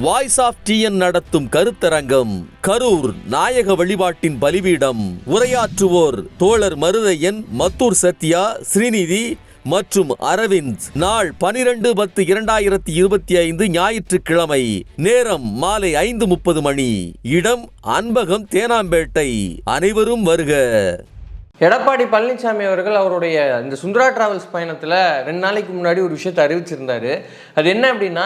Voice of TN நடத்தும் கருத்தரங்கம் கரூர் நாயக வழிபாட்டின் பலிபீடம். உரையாற்றுவோர் தோழர் மருதையன் மத்தூர் சத்யா ஸ்ரீநிதி மற்றும் அரவிந்த். நாள் பனிரெண்டு பத்து இரண்டாயிரத்தி இருபத்தி ஐந்து ஞாயிற்றுக்கிழமை நேரம் மாலை ஐந்து முப்பது மணி. இடம் அன்பகம் தேனாம்பேட்டை. அனைவரும் வருக. எடப்பாடி பழனிசாமி அவர்கள் அவருடைய இந்த சுந்தரா டிராவல்ஸ் பயணத்தில் ரெண்டு நாளைக்கு முன்னாடி ஒரு விஷயத்தை அறிவிச்சிருந்தார். அது என்ன அப்படின்னா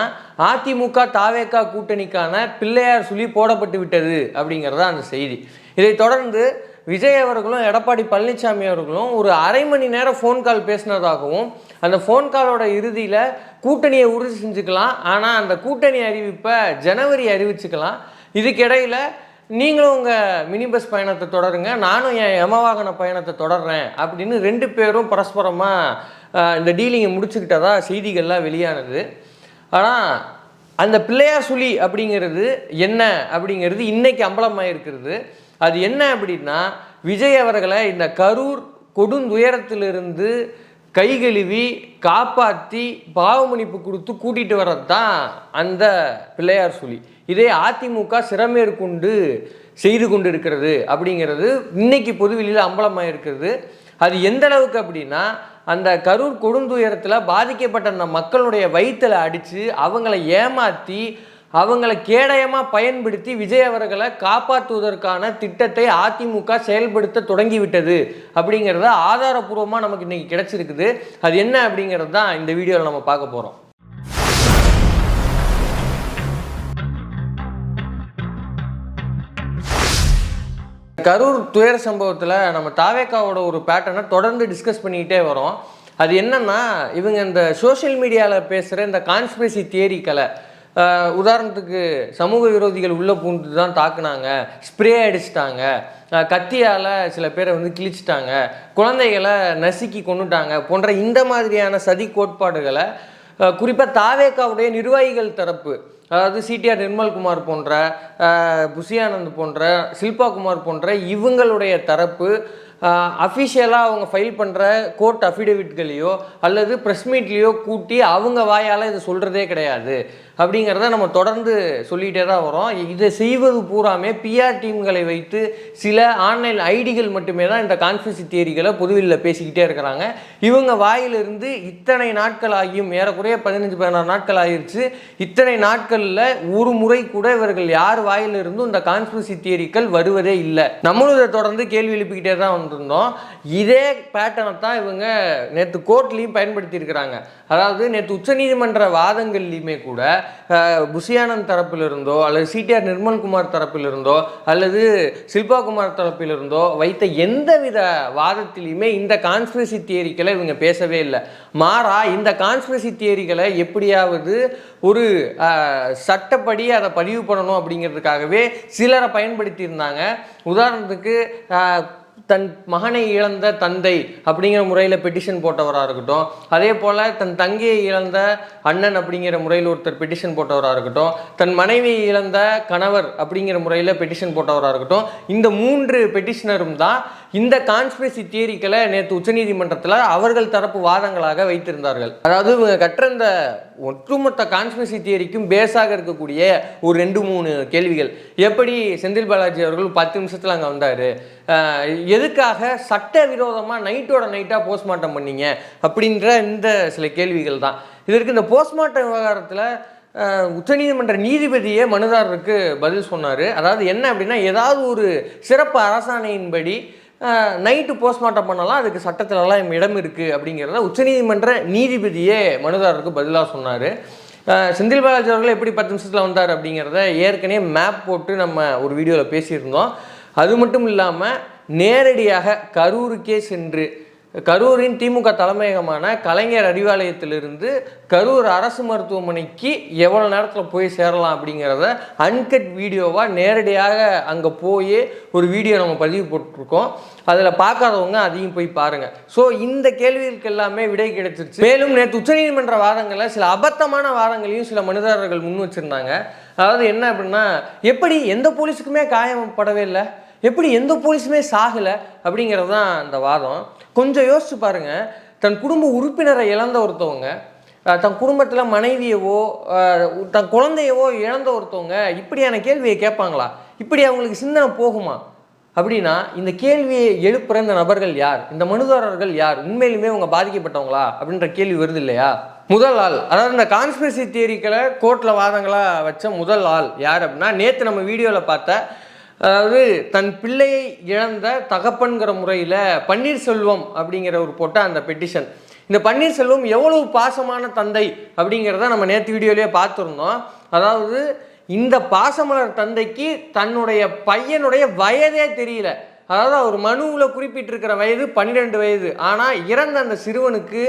அதிமுக தாவேகா கூட்டணிக்கான பிள்ளையார் சுழி போடப்பட்டு விட்டது அப்படிங்கிறதா அந்த செய்தி. இதைத் தொடர்ந்து விஜய் அவர்களும் எடப்பாடி பழனிசாமி அவர்களும் ஒரு அரை மணி நேரம் ஃபோன் கால் பேசினதாகவும் அந்த ஃபோன் காலோட இறுதியில் கூட்டணியை உறுதி செஞ்சுக்கலாம் ஆனால் அந்த கூட்டணி அறிவிப்பை ஜனவரி அறிவிச்சுக்கலாம். இதுக்கிடையில் நீங்களும் உங்கள் மினி பஸ் பயணத்தை தொடருங்க. நானும் என் யமவாகன பயணத்தை தொடர்றேன். அப்படின்னு ரெண்டு பேரும் பரஸ்பரமாக இந்த டீலிங்கை முடிச்சுக்கிட்டதா செய்திகள்லாம் வெளியானது. ஆனால் அந்த பிள்ளையார் சுழி அப்படிங்கிறது என்ன அப்படிங்கிறது இன்னைக்கு அம்பலமாக இருக்கிறது. அது என்ன அப்படின்னா விஜய் அவர்களை இந்த கரூர் கொடுந்துயரத்திலிருந்து கை கழுவி காப்பாற்றி பாவமணிப்பு கொடுத்து கூட்டிகிட்டு வர்றது தான் அந்த பிள்ளையார் சுழி. இதே அதிமுக சிறமேற்கொண்டு செய்து கொண்டு இருக்கிறது அப்படிங்கிறது இன்னைக்கு பொதுவெளியில் அம்பலமாக இருக்கிறது அது எந்த அளவுக்கு அப்படின்னா அந்த கரூர் கொடுந்துயரத்தில் பாதிக்கப்பட்ட அந்த மக்களுடைய வயிற்றில் அடித்து அவங்களை ஏமாற்றி அவங்கள கேடயமாக பயன்படுத்தி விஜய் அவர்களை காப்பாற்றுவதற்கான திட்டத்தை அதிமுக செயல்படுத்த தொடங்கிவிட்டது அப்படிங்கிறத ஆதாரபூர்வமாக நமக்கு இன்றைக்கி கிடைச்சிருக்குது. அது என்ன அப்படிங்கிறது தான் இந்த வீடியோவில் நம்ம பார்க்க போகிறோம் கரூர் துயர சம்பவத்தில் நம்ம தாவேக்காவோட ஒரு பேட்டர்னை தொடர்ந்து டிஸ்கஸ் பண்ணிக்கிட்டே வரோம். அது என்னன்னா இவங்க இந்த சோஷியல் மீடியாவில் பேசுகிற இந்த கான்ஸ்பிரசி தியரிக்களை உதாரணத்துக்கு சமூக விரோதிகள் உள்ளே பூந்து தான் தாக்குனாங்க ஸ்ப்ரே அடிச்சிட்டாங்க கத்தியால் சில பேரை வந்து கிழிச்சிட்டாங்க குழந்தைகளை நசுக்கி கொண்டுட்டாங்க போன்ற இந்த மாதிரியான சதி கோட்பாடுகளை குறிப்பாக தாவேக்காவுடைய நிர்வாகிகள் தரப்பு அதாவது சிடிஆர் நிர்மல்குமார் போன்ற புசியானந்த் போன்ற சில்பா குமார் போன்ற இவங்களுடைய தரப்பு அஃபிஷியலாக அவங்க ஃபைல் பண்ணுற கோர்ட் அஃபிடேவிட்களையோ அல்லது ப்ரெஸ் மீட்லேயோ கூட்டி அவங்க வாயால் இதை சொல்கிறதே கிடையாது. அப்படிங்கிறத நம்ம தொடர்ந்து சொல்லிகிட்டே தான் வரோம். இதை செய்வது பூராமே பிஆர் டீம்களை வைத்து சில ஆன்லைன் ஐடிகள் மட்டுமே தான் இந்த கான்ஸ்பிரசி தியரிகளை பொதுவில் பேசிக்கிட்டே இருக்கிறாங்க. இவங்க வாயிலிருந்து இத்தனை நாட்கள் ஆகியும் ஏறக்குறைய பதினஞ்சு பதினாறு நாட்கள் ஆகிருச்சு இத்தனை நாட்களில் ஒரு முறை கூட இவர்கள் யார் வாயிலிருந்தும் இந்த கான்ஸ்பிரசி தியரிகள் வருவதே இல்லை. நம்மளும் இதை தொடர்ந்து கேள்வி எழுப்பிக்கிட்டே தான் வந்திருந்தோம். இதே பேட்டர்னை தான் இவங்க நேற்று கோர்ட்லேயும் பயன்படுத்தி இருக்கிறாங்க அதாவது நேற்று உச்சநீதிமன்ற வாதங்கள்லையுமே கூட புஷியானந்த் தரப்பிலிருந்தோ அல்லது சிடிஆர் நிர்மல்குமார் தரப்பிலிருந்தோ அல்லது சில்பா குமார் தரப்பிலிருந்தோ வைத்த எந்தவித வாதத்திலையுமே இந்த கான்ஸ்பிரசி தியரிக்களை இவங்க பேசவே இல்லை. மாறா இந்த கான்ஸ்பிரசி தியரிகளை எப்படியாவது ஒரு சட்டப்படி அதை பதிவு பண்ணணும் அப்படிங்கிறதுக்காகவே சிலரை பயன்படுத்தியிருந்தாங்க. உதாரணத்துக்கு தன் மகனை இழந்த தந்தை அப்படிங்கிற முறையில் பெட்டிஷன் போட்டவராக இருக்கட்டும். அதே போல் தன் தங்கையை இழந்த அண்ணன் அப்படிங்கிற முறையில் ஒருத்தர் பெட்டிஷன் போட்டவராக இருக்கட்டும். தன் மனைவியை இழந்த கணவர் அப்படிங்கிற முறையில் பெட்டிஷன் போட்டவராக இருக்கட்டும். இந்த மூன்று பெட்டிஷனரும் தான் இந்த கான்ஸ்பிரசி தியரிக்களை நேற்று உச்சநீதிமன்றத்தில் அவர்கள் தரப்பு வாதங்களாக வைத்திருந்தார்கள். அதாவது இவங்க கற்ற இந்த ஒட்டுமொத்த கான்ஸ்பிரசி தியரிக்கும் பேஸாக இருக்கக்கூடிய ஒரு ரெண்டு மூணு கேள்விகள். எப்படி செந்தில் பாலாஜி அவர்கள் பத்து நிமிஷத்தில் அங்கே வந்தார்? எதுக்காக சட்டவிரோதமாக நைட்டோட நைட்டாக போஸ்ட்மார்ட்டம் பண்ணீங்க? அப்படின்ற இந்த சில கேள்விகள் தான். இதற்கு இந்த போஸ்ட்மார்ட்டம் விவகாரத்தில் உச்சநீதிமன்ற நீதிபதியே மனுதாரருக்கு பதில் சொன்னார். அதாவது என்ன அப்படின்னா ஏதாவது ஒரு சிறப்பு அரசாணையின்படி நைட்டு போஸ்ட்மார்ட்டம் பண்ணலாம். அதுக்கு சட்டத்திலலாம் இடம் இருக்குது அப்படிங்கிறத உச்சநீதிமன்ற நீதிபதியே மனுதாரருக்கு பதிலாக சொன்னார். செந்தில் பாலாஜி அவர்கள் எப்படி பத்து நிமிஷத்தில் வந்தார் அப்படிங்கிறத ஏற்கனவே மேப் போட்டு நம்ம ஒரு வீடியோவில் பேசியிருந்தோம். அது மட்டும் இல்லாமல் நேரடியாக கரூருக்கே சென்று கரூரின் திமுக தலைமையகமான கலைஞர் அறிவாலயத்திலிருந்து கரூர் அரசு மருத்துவமனைக்கு எவ்வளோ நேரத்தில் போய் சேரலாம் அப்படிங்கிறத அன்கட் வீடியோவாக நேரடியாக அங்கே போய் ஒரு வீடியோ நம்ம பதிவு போட்டிருக்கோம். அதில் பார்க்காதவங்க அதையும் போய் பாருங்கள் ஸோ இந்த கேள்விகளுக்கு எல்லாமே விடை கிடைச்சிருச்சு. மேலும் நேற்று உச்சநீதிமன்ற வாதங்களில் சில அபத்தமான வாதங்களையும் சில மனிதர்கள் முன் வச்சுருந்தாங்க. அதாவது என்ன அப்படின்னா எப்படி எந்த போலீஸுக்குமே காயப்படவே இல்லை? எப்படி எந்த போலீஸுமே சாகலை அப்படிங்கிறது தான் அந்த வாதம். கொஞ்சம் யோசிச்சு பாருங்க. தன் குடும்ப உறுப்பினரை இழந்த ஒருத்தவங்க தன் குடும்பத்தில் மனைவியவோ தன் குழந்தையவோ இழந்த ஒருத்தவங்க இப்படியான கேள்வியை கேட்பாங்களா? இப்படி அவங்களுக்கு சிந்தனை போகுமா? அப்படின்னா இந்த கேள்வியை எழுப்புற இந்த நபர்கள் யார்? இந்த மனுதாரர்கள் யார்? உண்மையிலுமே அவங்க பாதிக்கப்பட்டவங்களா? அப்படின்ற கேள்வி வருது இல்லையா? முதல் ஆள் அதாவது இந்த கான்ஸ்பிரசி தியரிக்களை கோர்ட்டில் வாதங்களாக வச்ச முதல் ஆள் யார் அப்படின்னா நேற்று நம்ம வீடியோவில் பார்த்த அதாவது தன் பிள்ளையை இழந்த தகப்பன்கிற முறையில் பன்னீர்செல்வம் அப்படிங்கிற ஒரு போட்ட அந்த பெட்டிஷன் இந்த பன்னீர்செல்வம் எவ்வளவு பாசமான தந்தை அப்படிங்கிறத நம்ம நேற்று வீடியோலேயே பார்த்துருந்தோம். அதாவது இந்த பாசமலர் தந்தைக்கு தன்னுடைய பையனுடைய வயதே தெரியல. அதாவது அவர் மனுவில் குறிப்பிட்டிருக்கிற வயது பன்னிரெண்டு வயது. ஆனால் இறந்த அந்த சிறுவனுக்கு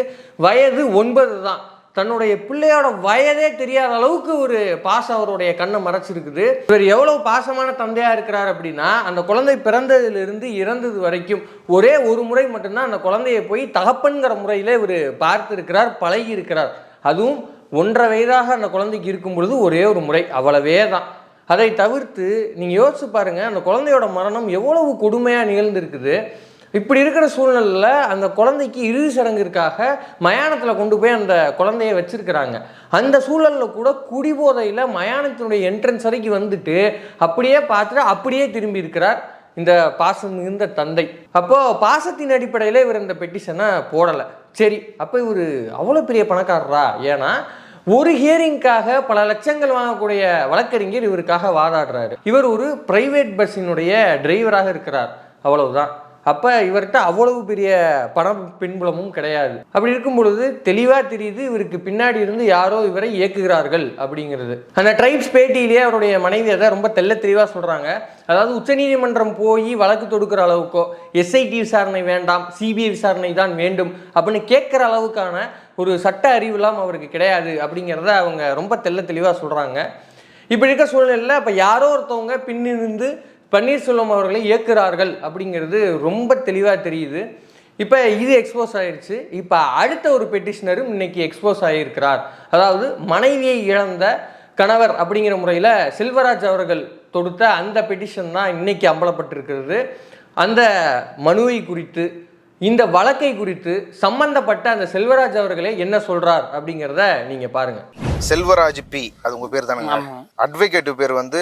வயது ஒன்பது தான் தன்னுடைய பிள்ளையோட வயதே தெரியாத அளவுக்கு ஒரு பாசம் அவருடைய கண்ணை மறைச்சிருக்குது. இவர் எவ்வளவு பாசமான தந்தையா இருக்கிறார் அப்படின்னா அந்த குழந்தை பிறந்ததிலிருந்து இறந்தது வரைக்கும் ஒரே ஒரு முறை மட்டும்தான் அந்த குழந்தையை போய் தகப்பன்கிற முறையில் இவர் பார்த்திருக்கிறார் பழகி இருக்கிறார். அதுவும் ஒன்றரை வயதாக அந்த குழந்தைக்கு இருக்கும் பொழுது ஒரே ஒரு முறை அவ்வளவே தான். அதை தவிர்த்து நீங்கள் யோசிச்சு பாருங்கள் அந்த குழந்தையோட மரணம் எவ்வளவு கொடுமையாக நிகழ்ந்திருக்குது. இப்படி இருக்கிற சூழ்நிலையில் அந்த குழந்தைக்கு இறுதி சடங்கிற்காக மயானத்தில் கொண்டு போய் அந்த குழந்தைய வச்சுருக்கிறாங்க. அந்த சூழலில் கூட குடிபோதையில் மயானத்தினுடைய என்ட்ரன்ஸ் வரைக்கும் வந்துட்டு அப்படியே பார்த்துட்டு அப்படியே திரும்பி இருக்கிறார் இந்த பாசம் மிகுந்த தந்தை. அப்போது பாசத்தின் அடிப்படையில் இவர் இந்த பெட்டிஷனை போடலை. சரி அப்போ இவர் அவ்வளோ பெரிய பணக்காரரா? ஏன்னா ஒரு ஹியரிங்காக பல லட்சங்கள் வாங்கக்கூடிய வழக்கறிஞர் இவருக்காக வாதாடுறாரு. இவர் ஒரு பிரைவேட் பஸ்ஸினுடைய டிரைவராக இருக்கிறார். அவ்வளவுதான். அப்போ இவர்கிட்ட அவ்வளவு பெரிய பணம் பின்புலமும் கிடையாது. அப்படி இருக்கும் பொழுது தெளிவாக தெரியுது இவருக்கு பின்னாடி இருந்து யாரோ இவரை இயக்குகிறார்கள் அப்படிங்கிறது. அந்த ட்ரைப்ஸ் பேட்டியிலேயே அவருடைய மனைவி அதை ரொம்ப தெள்ள தெளிவாக சொல்கிறாங்க அதாவது உச்சநீதிமன்றம் போய் வழக்கு தொடுக்கிற அளவுக்கோ எஸ்ஐடி விசாரணை வேண்டாம் சிபிஐ விசாரணை தான் வேண்டும் அப்படின்னு கேட்குற அளவுக்கான ஒரு சட்ட அறிவுலாம் அவருக்கு கிடையாது அப்படிங்கிறத அவங்க ரொம்ப தெல்ல தெளிவாக சொல்கிறாங்க இப்படி இருக்க சூழ்நிலையில் இப்போ யாரோ ஒருத்தவங்க பின்னிருந்து பன்னீர்செல்வம் அவர்களை இயக்குறார்கள் அப்படிங்கிறது ரொம்ப தெளிவாக தெரியுது. இப்போ இது எக்ஸ்போஸ் ஆயிருச்சு. இப்போ அடுத்த ஒரு பெட்டிஷனரும் இன்னைக்கு எக்ஸ்போஸ் ஆகியிருக்கிறார் அதாவது மனைவியை இழந்த கணவர் அப்படிங்கிற முறையில் செல்வராஜ் அவர்கள் தொடுத்த அந்த பெட்டிஷன் தான் இன்னைக்கு அம்பலப்பட்டிருக்கிறது. அந்த மனுவை குறித்து இந்த வழக்கை குறித்து சம்பந்தப்பட்ட அந்த செல்வராஜ் அவர்களே என்ன சொல்றார் அப்படிங்கிறத நீங்க பாருங்க. செல்வராஜ் பி அது உங்க பேர் தானுங்க? அட்வொகேட் பேர் வந்து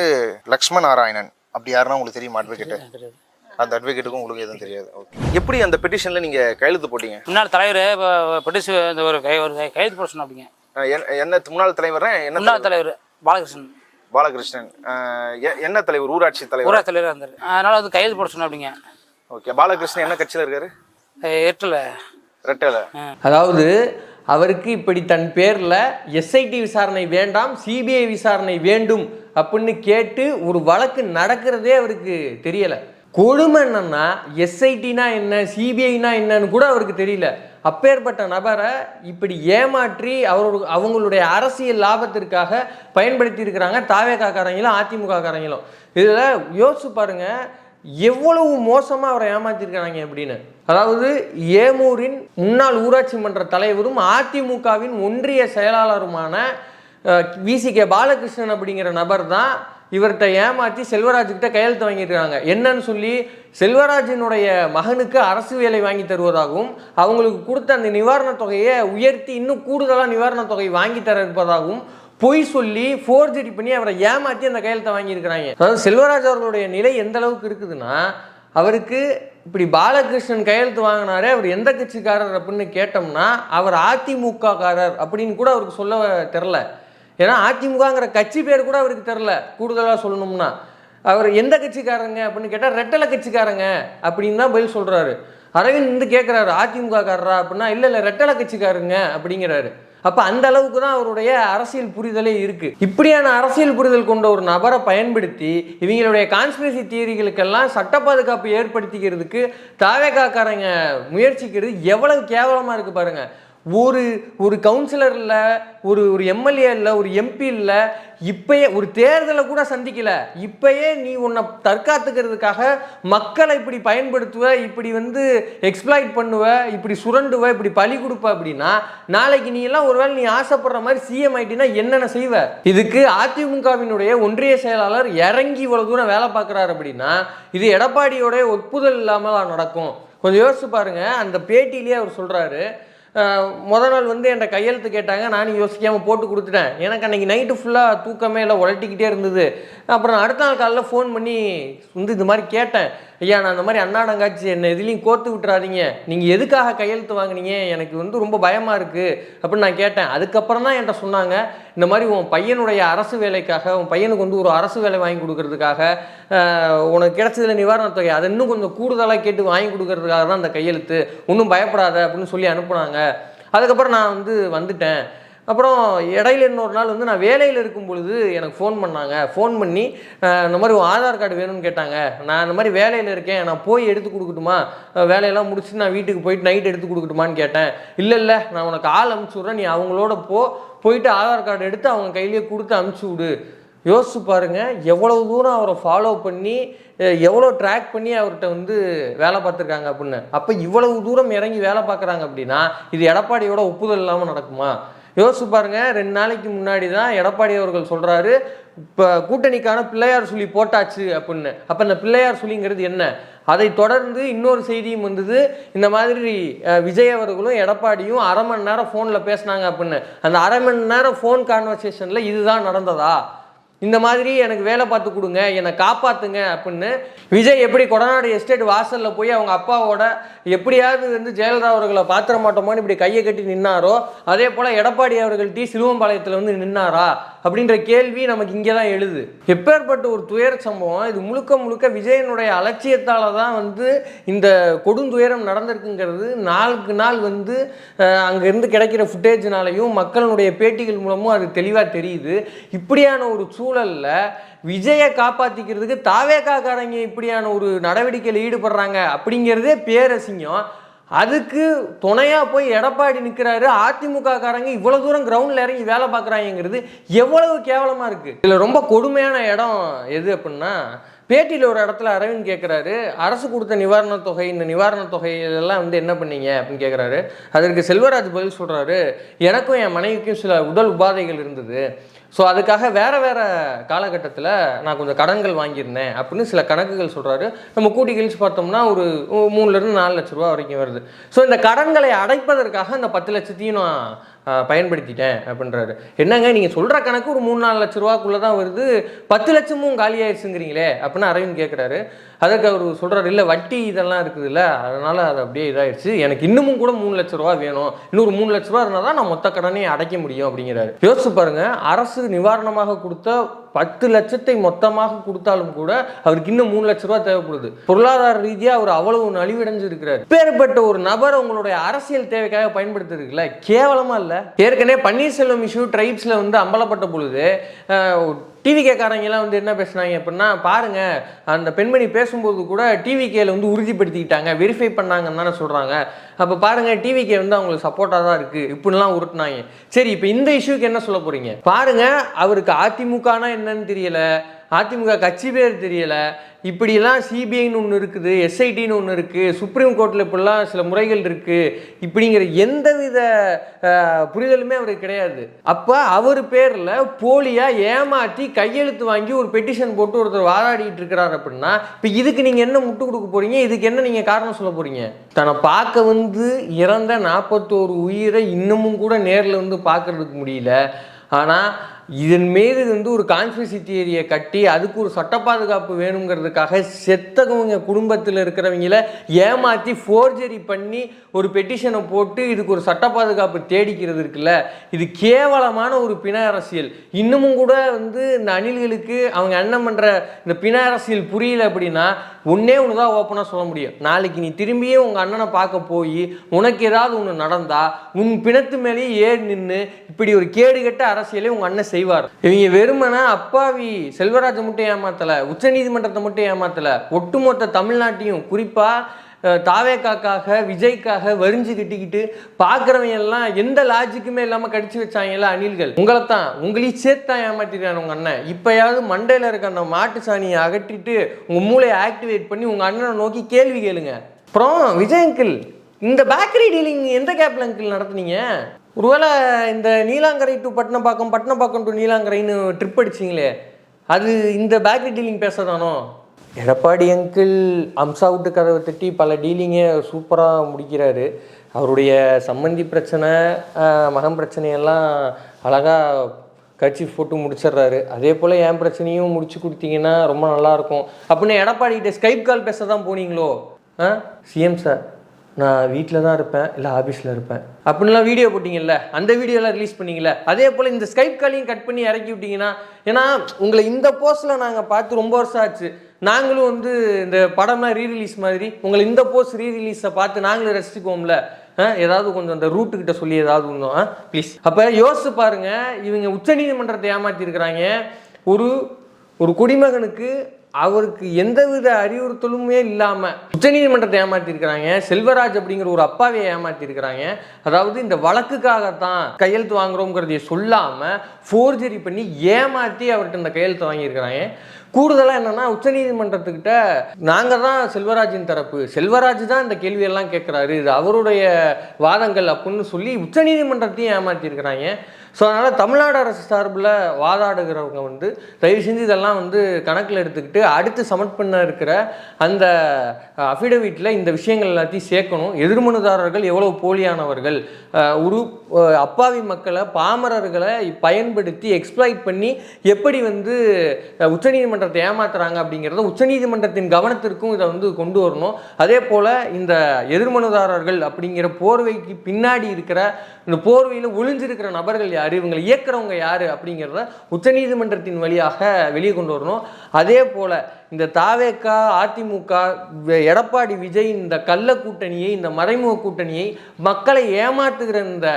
லக்ஷ்மண நாராயணன் அப்படி யாருன்னா உங்களுக்கு தெரியுமா அட்வொகேட் அந்த அட்வொகேட்டுக்கும் உங்களுக்கு எதுவும் தெரியாது. ஓகே எப்படி அந்த பெட்டிஷன்ல நீங்க கையெழுத்து போட்டீங்க? முன்னாள் தலைவர் பெட்டிஸ் இந்த ஒரு கை ஒரு கையெழுத்து போட சொன்ன அப்படிங்க அஹ் என்ன- என்ன முன்னாள் தலைவர் என்ன முன்னாள் தலைவர்? பாலகிருஷ்ணன். பாலகிருஷ்ணன். என்ன தலைவர்? ஊராட்சி தலைவர். ஊரா தலைவர் இருந்தார். அதனால அது கையெழுத்து போட சொன்ன அப்படிங்க ஓகே பாலகிருஷ்ணன் என்ன கட்சியில இருக்காரு? எட்டில் ரெட்டல. அதாவது அவருக்கு இப்படி தன் பேரில் எஸ்ஐடி விசாரணை வேண்டாம் சிபிஐ விசாரணை வேண்டும் அப்படின்னு கேட்டு ஒரு வழக்கு நடக்கிறதே அவருக்கு தெரியலை. கொடுமை என்னன்னா எஸ்ஐடினா என்ன சிபிஐனா என்னன்னு கூட அவருக்கு தெரியல. அப்பேற்பட்ட நபரை இப்படி ஏமாற்றி அவரோட அவங்களுடைய அரசியல் லாபத்திற்காக பயன்படுத்தி இருக்கிறாங்க தாவேக்காக்காரங்களும் அதிமுக காரங்களும் இதில் யோசிச்சு பாருங்கள் எவ்வளவு மோசமாக அவரை ஏமாற்றிருக்கிறாங்க அப்படின்னு? அதாவது ஏமூரின் முன்னாள் ஊராட்சி மன்ற தலைவரும் அதிமுகவின் ஒன்றிய செயலாளருமான விசிகே பாலகிருஷ்ணன் அப்படிங்கிற நபர் தான் இவர்கிட்ட ஏமாற்றி செல்வராஜுக்கிட்ட கையெழுத்து வாங்கியிருக்காங்க. என்னன்னு சொல்லி செல்வராஜினுடைய மகனுக்கு அரசு வேலை வாங்கி தருவதாகவும் அவங்களுக்கு கொடுத்த அந்த நிவாரணத் தொகையை உயர்த்தி இன்னும் கூடுதலாக நிவாரணத் தொகை வாங்கி தர இருப்பதாகவும் பொய் சொல்லி ஃபோர்ஜரி பண்ணி அவரை ஏமாற்றி அந்த கையெழுத்தை வாங்கியிருக்கிறாங்க. அதாவது செல்வராஜ் அவர்களுடைய நிலை எந்த அளவுக்கு இருக்குதுன்னா அவருக்கு இப்படி பாலகிருஷ்ணன் கையெழுத்து வாங்கினாரே அவர் எந்த கட்சிக்காரர் அப்படின்னு கேட்டோம்னா அவர் அதிமுக காரர் அப்படின்னு கூட அவருக்கு சொல்ல தெரில ஏன்னா அதிமுகங்கிற கட்சி பேர் கூட அவருக்கு தெரில கூடுதலாக சொல்லணும்னா. அவர் எந்த கட்சிக்காரங்க அப்படின்னு கேட்டால் ரெட்டலை கட்சிக்காரங்க அப்படின்னு தான் பதில் சொல்கிறாரு அரவிந்த் வந்து கேட்குறாரு அதிமுக காரரா அப்படின்னா இல்லை இல்லை ரெட்டலை கட்சிக்காரங்க அப்படிங்கிறாரு. அப்போ அந்த அளவுக்கு தான் அவருடைய அரசியல் புரிதலே இருக்கு. இப்படியான அரசியல் புரிதல் கொண்ட ஒரு நபரை பயன்படுத்தி இவங்களுடைய கான்ஸ்பிரசி தியரிகளுக்கெல்லாம் சட்ட பாதுகாப்பு ஏற்படுத்திக்கிறதுக்கு தாவேக்காக்காரங்க முயற்சிக்கிறது எவ்வளவு கேவலமாக இருக்கு பாருங்க. ஒரு ஒரு கவுன்சிலர் இல்லை ஒரு ஒரு எம்எல்ஏ இல்லை ஒரு எம்பி இல்லை இப்பயே ஒரு தேர்தலை கூட சந்திக்கல. இப்பயே நீ உன்னை தற்காத்துக்கிறதுக்காக மக்களை இப்படி பயன்படுத்துவ இப்படி வந்து எக்ஸ்ப்ளாய்ட் பண்ணுவ இப்படி சுரண்டுவ இப்படி பலி கொடுப்ப அப்படின்னா நாளைக்கு நீ எல்லாம் ஒருவேளை நீ ஆசைப்படுற மாதிரி சிஎம் ஆயிட்டினா என்னென்ன செய்வ? இதுக்கு அதிமுகவினுடைய ஒன்றிய செயலாளர் இறங்கி இவ்வளவு தூரம் வேலை பார்க்குறாரு அப்படின்னா இது எடப்பாடியோடைய ஒப்புதல் இல்லாமல் நடக்கும். கொஞ்சம் யோசிச்சு பாருங்க. அந்த பேட்டியிலேயே அவர் சொல்றாரு முத நாள் வந்து என்கிட்ட கையெழுத்து கேட்டாங்க. நானும் யோசிக்காமல் போட்டு கொடுத்துட்டேன். எனக்கு அன்றைக்கி நைட்டு ஃபுல்லாக தூக்கமே இல்லை உழட்டிக்கிட்டே இருந்தது. அப்புறம் அடுத்த நாள் காலையில் ஃபோன் பண்ணி வந்து இது மாதிரி கேட்டேன். ஐயா நான் அந்த மாதிரி அண்ணாடங்காச்சு என்ன எதுலேயும் கோர்த்து விட்டுறாதீங்க. நீங்கள் எதுக்காக கையெழுத்து வாங்குனீங்க? எனக்கு வந்து ரொம்ப பயமாக இருக்குது அப்படின்னு நான் கேட்டேன். அதுக்கப்புறம் தான் என்கிட்ட சொன்னாங்க இந்த மாதிரி உன் பையனுடைய அரசு வேலைக்காக உன் பையனுக்கு வந்து ஒரு அரசு வேலை வாங்கி கொடுக்கறதுக்காக உனக்கு கிடைச்சதுல நிவாரணத் தொகை அதை இன்னும் கொஞ்சம் கூடுதலாக கேட்டு வாங்கி கொடுக்கறதுக்காக தான் அந்த கையெழுத்து. ஒன்றும் பயப்படாத அப்படின்னு சொல்லி அனுப்புனாங்க. அதுக்கப்புறம் நான் வந்து வந்துட்டேன். அப்புறம் இடையில இன்னொரு நாள் வந்து நான் வேலையில் இருக்கும் பொழுது எனக்கு ஃபோன் பண்ணாங்க. ஃபோன் பண்ணி இந்த மாதிரி உன் ஆதார் கார்டு வேணும்னு கேட்டாங்க. நான் இந்த மாதிரி வேலையில் இருக்கேன். நான் போய் எடுத்து கொடுக்கட்டுமா? வேலையெல்லாம் முடிச்சுட்டு நான் வீட்டுக்கு போயிட்டு நைட் எடுத்து கொடுக்கட்டுமான்னு கேட்டேன். இல்லை இல்லை நான் உனக்கு ஆள் அனுப்பிச்சி விட்றேன். நீ அவங்களோட போ. போயிட்டு ஆதார் கார்டு எடுத்து அவங்க கையிலேயே கொடுத்து அனுப்பிச்சி விடு. யோசிச்சு பாருங்கள் எவ்வளோ தூரம் அவரை ஃபாலோ பண்ணி எவ்வளோ ட்ராக் பண்ணி அவர்கிட்ட வந்து வேலை பார்த்துருக்காங்க அப்படின்னு. அப்போ இவ்வளவு தூரம் இறங்கி வேலை பார்க்குறாங்க அப்படின்னா இது எடப்பாடியோட ஒப்புதல் இல்லாமல் நடக்குமா? யோசிச்சு பாருங்க ரெண்டு நாளைக்கு முன்னாடி தான் எடப்பாடி அவர்கள் சொல்றாரு இப்போ கூட்டணிக்கான பிள்ளையார் சொல்லி போட்டாச்சு அப்படின்னு. அப்போ இந்த பிள்ளையார் சொல்லிங்கிறது என்ன? அதை தொடர்ந்து இன்னொரு செய்தியும் வந்தது இந்த மாதிரி விஜய் அவர்களும் எடப்பாடியும் அரை மணி நேரம் ஃபோனில் பேசினாங்க அப்படின்னு. அந்த அரை மணி நேரம் ஃபோன் கான்வர்சேஷனில் இதுதான் நடந்ததா? இந்த மாதிரி எனக்கு வேலை பார்த்து கொடுங்க என்னை காப்பாத்துங்க அப்படின்னு விஜய் எப்படி கொடநாடு எஸ்டேட் வாசலில் போய் அவங்க அப்பாவோட எப்படியாவது வந்து ஜெயலலிதா அவர்களை பாத்திர மாட்டோமான்னு இப்படி கையை கட்டி நின்னாரோ அதே போல் எடப்பாடி அவர்கள் டி சிலுவம்பாளையத்தில் வந்து நின்னாரா? அப்படின்ற கேள்வி நமக்கு இங்கே தான் எழுது. எப்பேற்பட்ட ஒரு துயர சம்பவம் இது முழுக்க முழுக்க விஜயனுடைய அலட்சியத்தால் தான் வந்து இந்த கொடுந்துயரம் நடந்திருக்குங்கிறது. நாளுக்கு நாள் வந்து அங்கேருந்து கிடைக்கிற ஃபுட்டேஜினாலையும் மக்களுடைய பேட்டிகள் மூலமும் அது தெளிவாக தெரியுது. இப்படியான ஒரு சூழலில் விஜயை காப்பாற்றிக்கிறதுக்கு தாவேக்காக்காரங்க இப்படியான ஒரு நடவடிக்கையில் ஈடுபடுறாங்க அப்படிங்கிறதே பேரசிங்கம். அதுக்கு துணையாக போய் எடப்பாடி நிற்கிறாரு அதிமுக காரங்க தூரம் கிரவுண்டில் இறங்கி வேலை பார்க்குறாங்கிறது எவ்வளவு கேவலமாக இருக்குது இதில் ரொம்ப கொடுமையான இடம் எது அப்படின்னா பேட்டியில் ஒரு இடத்துல அரவிந்த் கேட்குறாரு அரசு கொடுத்த நிவாரணத் தொகை இந்த நிவாரணத் தொகை இதெல்லாம் வந்து என்ன பண்ணீங்க? அப்படின்னு கேட்குறாரு அதற்கு செல்வராஜ் பதில் சொல்கிறாரு எனக்கும் என் மனைவிக்கும் சில உடல் உபாதைகள் இருந்தது. ஸோ அதுக்காக வேறு வேறு காலகட்டத்தில் நான் கொஞ்சம் கடன்கள் வாங்கியிருந்தேன் அப்படின்னு சில கணக்குகள் சொல்கிறாரு நம்ம கூட்டி கழிச்சு பார்த்தோம்னா ஒரு மூ- மூணுலேருந்து நாலு லட்ச ரூபா வரைக்கும் வருது. ஸோ இந்த கடன்களை அடைப்பதற்காக அந்த பத்து லட்சத்தையும் நான் பயன்படுத்திட்டேன் அப்படின்றாரு. என்னங்க நீங்கள் சொல்கிற கணக்கு ஒரு மூணு நாலு லட்ச ரூபாக்குள்ளே தான் வருது. பத்து லட்சமும் காலியாயிருச்சுங்கிறீங்களே அப்படின்னு அரவிந்த் கேட்குறாரு அதற்கு அவர் சொல்கிறாரு இல்லை வட்டி இதெல்லாம் இருக்குதுல்ல அதனால் அது அப்படியே இதாகிடுச்சு எனக்கு இன்னமும் கூட மூணு லட்ச ரூபா வேணும். இன்னொரு மூணு லட்ச ரூபா இருந்தால் தான் நான் மொத்த கடனையும் அடைக்க முடியும் அப்படிங்கிறாரு. யோசிச்சு பாருங்கள் அரசு நிவாரணமாக கொடுத்த பத்து லட்சத்தை மொத்தமாக கொடுத்தாலும் கூட அவருக்கு இன்னும் மூணு லட்ச ரூபாய் தேவைப்படுது. பொருளாதார ரீதியாக அவர் அவ்வளவு நலிவடைஞ்சு இருக்கிறார் பேர்பட்ட ஒரு நபர் உங்களுடைய அரசியல் தேவைக்காக பயன்படுத்திருக்குல்ல கேவலமா இல்லை. ஏற்கனவே பன்னீர்செல்வம் இஷ்யூ ட்ரைப்ஸில் வந்து அம்பலப்பட்ட பொழுது டிவி கேக்காரங்கெல்லாம் வந்து என்ன பேசுனாங்க அப்படின்னா பாருங்க அந்த பெண்மணி பேசும்போது கூட டிவி கேல வந்து உறுதிப்படுத்திக்கிட்டாங்க வெரிஃபை பண்ணாங்கன்னு தானே சொல்கிறாங்க அப்போ பாருங்கள் டிவிக்கு வந்து அவங்களுக்கு சப்போர்ட்டாக தான் இருக்குது இப்படிலாம் உருட்டினாங்க. சரி இப்போ இந்த இஷ்யூக்கு என்ன சொல்ல போகிறீங்க பாருங்கள் அவருக்கு அதிமுகனா என்னன்னு தெரியல. அதிமுக கட்சி பேர் தெரியலை. இப்படிலாம் சிபிஐன்னு ஒன்று இருக்குது எஸ்ஐடின்னு ஒன்று இருக்குது சுப்ரீம் கோர்ட்டில் இப்படிலாம் சில முறைகள் இருக்குது இப்படிங்கிற எந்தவித புரிதலுமே அவருக்கு கிடையாது. அப்போ அவர் பேரில் போலியாக ஏமாற்றி கையெழுத்து வாங்கி ஒரு பெட்டிஷன் போட்டு ஒருத்தர் வாதாடிட்டு இருக்கிறார் அப்படின்னா இப்போ இதுக்கு நீங்கள் என்ன முட்டு கொடுக்க போகிறீங்க இதுக்கு என்ன நீங்கள் காரணம் சொல்ல போகிறீங்க தன்னை பார்க்க வந்து இறந்த நாற்பத்தோரு உயிரை இன்னமும் கூட நேரில் வந்து பார்க்கறதுக்கு முடியல. ஆனால் இதன் மீது வந்து ஒரு கான்ஸ்பிரசி தியரியை கட்டி அதுக்கு ஒரு சட்ட பாதுகாப்பு வேணுங்கிறதுக்காக செத்தவங்க குடும்பத்தில் இருக்கிறவங்கள ஏமாற்றி ஃபோர்ஜரி பண்ணி ஒரு பெட்டிஷனை போட்டு இதுக்கு ஒரு சட்ட பாதுகாப்பு தேடிக்கிறது இருக்குல்ல இது கேவலமான ஒரு பிண அரசியல். இன்னமும் கூட வந்து இந்த அணில்களுக்கு அவங்க அண்ணன் பண்ணுற இந்த பிண அரசியல் புரியல அப்படின்னா உன்னே ஒன்று தான் ஓப்பனாக சொல்ல முடியும். நாளைக்கு நீ திரும்பியே உங்கள் அண்ணனை பார்க்க போய் உனக்கு ஏதாவது ஒன்று நடந்தால் உன் பிணத்து மேலேயே ஏறி நின்று இப்படி ஒரு கேடுகெட்ட அரசியலே உங்கள் அண்ணன் செய்வார். இவங்க வெறுமனா அப்பாவி செல்வராஜை மட்டும் ஏமாத்தலை உச்சநீதிமன்றத்தை மட்டும் ஏமாத்தலை ஒட்டுமொத்த தமிழ்நாட்டையும் குறிப்பாக தாவேக்காக்காக விஜய்க்காக வரிஞ்சு கட்டிக்கிட்டு பார்க்குறவங்க எல்லாம் எந்த லாஜிக்குமே இல்லாமல் கடிச்சு வச்சாங்கல்ல அணில்கள். உங்களை தான் உங்களையும் சேர்த்து தான் உங்கள் அண்ணன். இப்போயாவது மண்டையில் இருக்க அந்த மாட்டு சாணியை அகற்றிட்டு உங்கள் மூளையை ஆக்டிவேட் பண்ணி உங்கள் அண்ணனை நோக்கி கேள்வி கேளுங்க. அப்புறம் விஜய் அங்கிள் இந்த பேக்கரி டீலிங் எந்த கேப்பில் அங்கிள் நடத்துனீங்க? ஒருவேளை இந்த நீலாங்கரை டு பட்டினப்பாக்கம் பட்டினப்பாக்கம் டு நீலாங்கரைன்னு ட்ரிப் அடிச்சிங்களே அது இந்த பேக்கரி டீலிங் பேசுறதானோ எடப்பாடி அங்கிள் அம்சா விட்டு கதவை தட்டி பல டீலிங்கை சூப்பராக முடிக்கிறாரு. அவருடைய சம்மந்தி பிரச்சனை மகம் பிரச்சனையெல்லாம் அழகாக கட்சி போட்டு முடிச்சிடுறாரு. அதே போல் என் பிரச்சனையும் முடிச்சு கொடுத்தீங்கன்னா ரொம்ப நல்லாயிருக்கும் அப்படின்னு எடப்பாடிகிட்ட ஸ்கைப் கால் பேச தான் போனீங்களோ ஆ சிஎம் சார் நான் வீட்டில் தான் இருப்பேன் இல்லை ஆஃபீஸில் இருப்பேன். அப்படின்லாம் வீடியோ போட்டிங்கல்ல அந்த வீடியோலாம் ரிலீஸ் பண்ணிங்கல்ல அதே போல் இந்த ஸ்கைப் காலையும் கட் பண்ணி இறக்கி விட்டீங்கன்னா ஏன்னா உங்களை இந்த போஸ்ட்டில் நாங்கள் பார்த்து ரொம்ப வருஷம் ஆச்சு. நாங்களும் வந்து இந்த படம்லாம் ரீ ரிலீஸ் மாதிரி உங்களை இந்த போஸ்ட் ரீ ரிலீஸை பார்த்து நாங்களும் ரசிச்சுக்குவோம்ல. ஆ, ஏதாவது கொஞ்சம் அந்த ரூட்டுக்கிட்ட சொல்லி ஏதாவது ஒன்றும் ஆ ப்ளீஸ் அப்போ யோசிச்சு பாருங்கள் இவங்க உச்சநீதிமன்றத்தை ஏமாற்றிருக்கிறாங்க ஒரு ஒரு குடிமகனுக்கு அவருக்கு எந்தவித அறிவுறுத்தலுமே இல்லாமல் உச்சநீதிமன்றத்தை ஏமாற்றிருக்கிறாங்க செல்வராஜ் அப்படிங்கிற ஒரு அப்பாவை ஏமாற்றிருக்கிறாங்க அதாவது இந்த வழக்குக்காகத்தான் கையெழுத்து வாங்குறோங்கிறதைய சொல்லாமல் ஃபோர்ஜரி பண்ணி ஏமாற்றி அவர்கிட்ட இந்த கையெழுத்து வாங்கியிருக்கிறாங்க. கூடுதலாக என்னென்னா உச்சநீதிமன்றத்துக்கிட்ட நாங்கள் தான் செல்வராஜின் தரப்பு. செல்வராஜ் தான் இந்த கேள்வியெல்லாம் கேட்குறாரு. இது அவருடைய வாதங்கள் அப்படின்னு சொல்லி உச்சநீதிமன்றத்தையும் ஏமாற்றிருக்கிறாங்க ஸோ அதனால் தமிழ்நாடு அரசு சார்பில் வாதாடுகிறவங்க வந்து தயவு செஞ்சு இதெல்லாம் வந்து கணக்கில் எடுத்துக்கிட்டு அடுத்து சமட் பண்ண இருக்கிற அந்த அஃபிடவிட்டில் இந்த விஷயங்கள் எல்லாத்தையும் சேர்க்கணும். எதிர்மனுதாரர்கள் எவ்வளோ போலியானவர்கள்? உரு அப்பாவி மக்களை பாமரர்களை பயன்படுத்தி எக்ஸ்ப்ளாய்ட் பண்ணி எப்படி வந்து உச்சநீதிமன்றத்தை ஏமாத்துறாங்க அப்படிங்கிறத உச்சநீதிமன்றத்தின் கவனத்திற்கும் இதை வந்து கொண்டு வரணும். அதே போல் இந்த எதிர்மனுதாரர்கள் அப்படிங்கிற போர்வைக்கு பின்னாடி இருக்கிற இந்த போர்வையில் ஒளிஞ்சிருக்கிற நபர்கள் யார்? அறிவுங்களை இயக்குறவங்க யார் அப்படிங்கிறத உச்சநீதிமன்றத்தின் வழியாக வெளியே கொண்டு வரணும். அதே போல் இந்த தாவேக்கா அதிமுக எடப்பாடி விஜய் இந்த கள்ள கூட்டணியை இந்த மறைமுக கூட்டணியை மக்களை ஏமாத்துகிற இந்த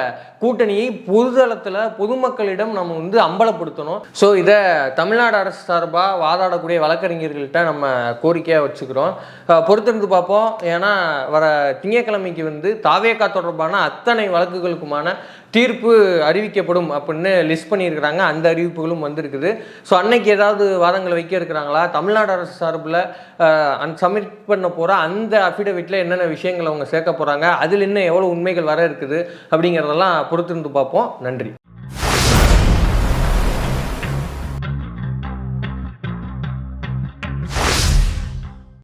கூட்டணியை பொதுதளத்தில் பொதுமக்களிடம் நம்ம வந்து அம்பலப்படுத்தணும். ஸோ இதை தமிழ்நாடு அரசு சார்பாக வாதாடக்கூடிய வழக்கறிஞர்கள்ட்ட நம்ம கோரிக்கையாக வச்சுக்கிறோம். பொறுத்திருந்து பார்ப்போம். ஏன்னா வர திங்கட்கிழமைக்கு வந்து தாவேக்கா தொடர்பான அத்தனை வழக்குகளுக்குமான தீர்ப்பு அறிவிக்கப்படும் அப்படின்னு லிஸ்ட் பண்ணியிருக்கிறாங்க. அந்த அறிவிப்புகளும் வந்திருக்குது. ஸோ அன்னைக்கு ஏதாவது வாதங்களை வைக்க இருக்கிறாங்களா தமிழ்நாடு அரசு சார்பில் அந் சப்மிட் பண்ண போகிற அந்த அஃபிடவிட்டில் என்னென்ன விஷயங்கள் அவங்க சேர்க்க போகிறாங்க அதில் இன்னும் எவ்வளோ உண்மைகள் வர இருக்குது அப்படிங்கிறதெல்லாம் பொறுத்திருந்து பார்ப்போம். நன்றி.